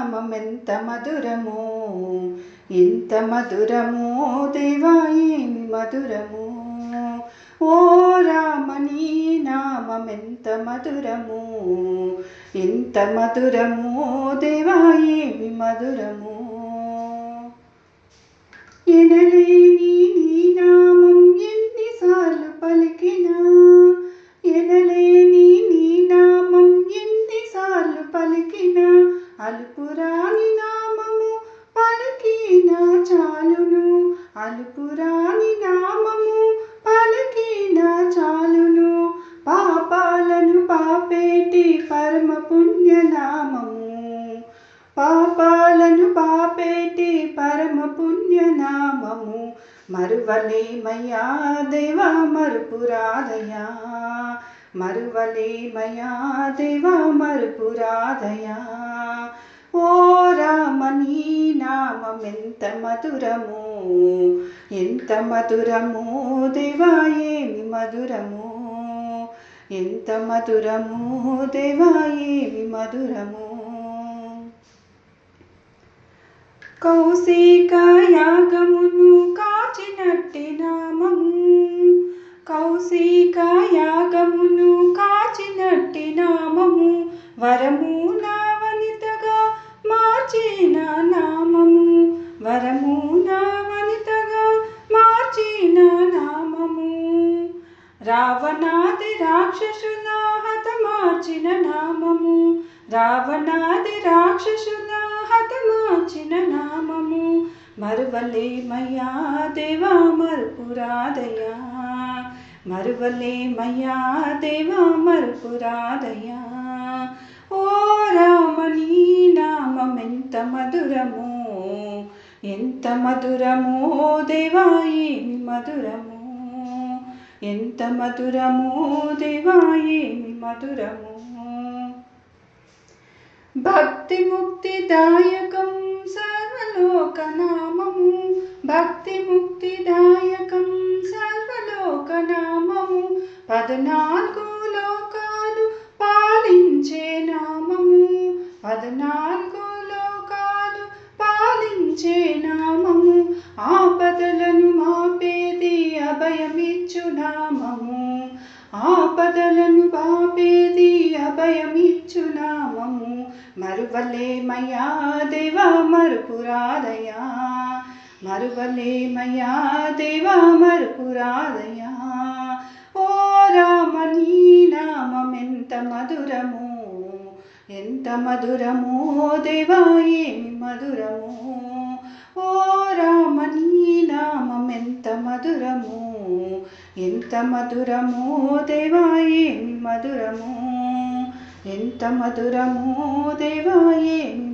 నామమెంత మధురమో ఎంత మధురమో దేవా ఏమి మధురమో. ఓ రామని నామమెంత మధురమో ఎంత మధురమో దేవా ఏమి మధురమో. ఎనలేని నీ నామం ఎన్నిసార్లు పలికినా ఎనలేని నీ నామం ఎన్నిసార్లు పలికినా అలుపురాని నామము పలికినా చాలును. అలుపురాని నామము పలికినా చాలును. పాపాలను పాపేటి పరమ పుణ్య నామము పాపాలను పాపేటి పరమ పుణ్య నామము మరువలేమయ్యా దేవా మరుపురాదయా మరువలేమయ్యా దేవా మరుపురాదయా ఓ రామని నామమెంత మధురము ఎంత మధురము దేవా ఏమి మధురము? ఎంత మధురము దేవా ఏమి మధురము? కౌశిక యాగమును కాచినట్టి నామము కౌశిక యాగమును కాచినట్టి నామము వరము వరము నా వనితగా మార్చిన నామము. రావణాది రాక్షసుల హతమార్చిన నామము. రావణాది రాక్షసుల హతమార్చిన నామము. మరువలేమయ్యా దేవా మరుపురాదయా మరువలేమయ్యా దేవా మరుపురాదయా ఓ రామని నామమెంత మధురము. ఎంత మధురమో దేవాయి మధురము మధురమో. ఎంత మధురమో దేవాయి మధురము మధురమో. భక్తి ముక్తిదాయకం సర్వలోకనామము. భక్తి ముక్తిదాయకం సర్వలోకనామము. పద్నాలుగు లోకాలు పాలించే నామము. పద్నాలుగు అభయమిచ్చు నామము ఆపదలను బాపేది అభయమిచ్చు నామము మరువలేమయ్యా దేవా మరుపురాదయా. మరువలేమయ్యా దేవా మరుపురాదయా. ఓ రామని నామమెంత మధురము. ఎంత మధురమో దేవా ఏమి మధురమో. ఓ రామని నామమెంత మధురము. ఎంత మధురమో దేవా ఏమి మధురమో? ఎంత మధురమో దేవా ఏమి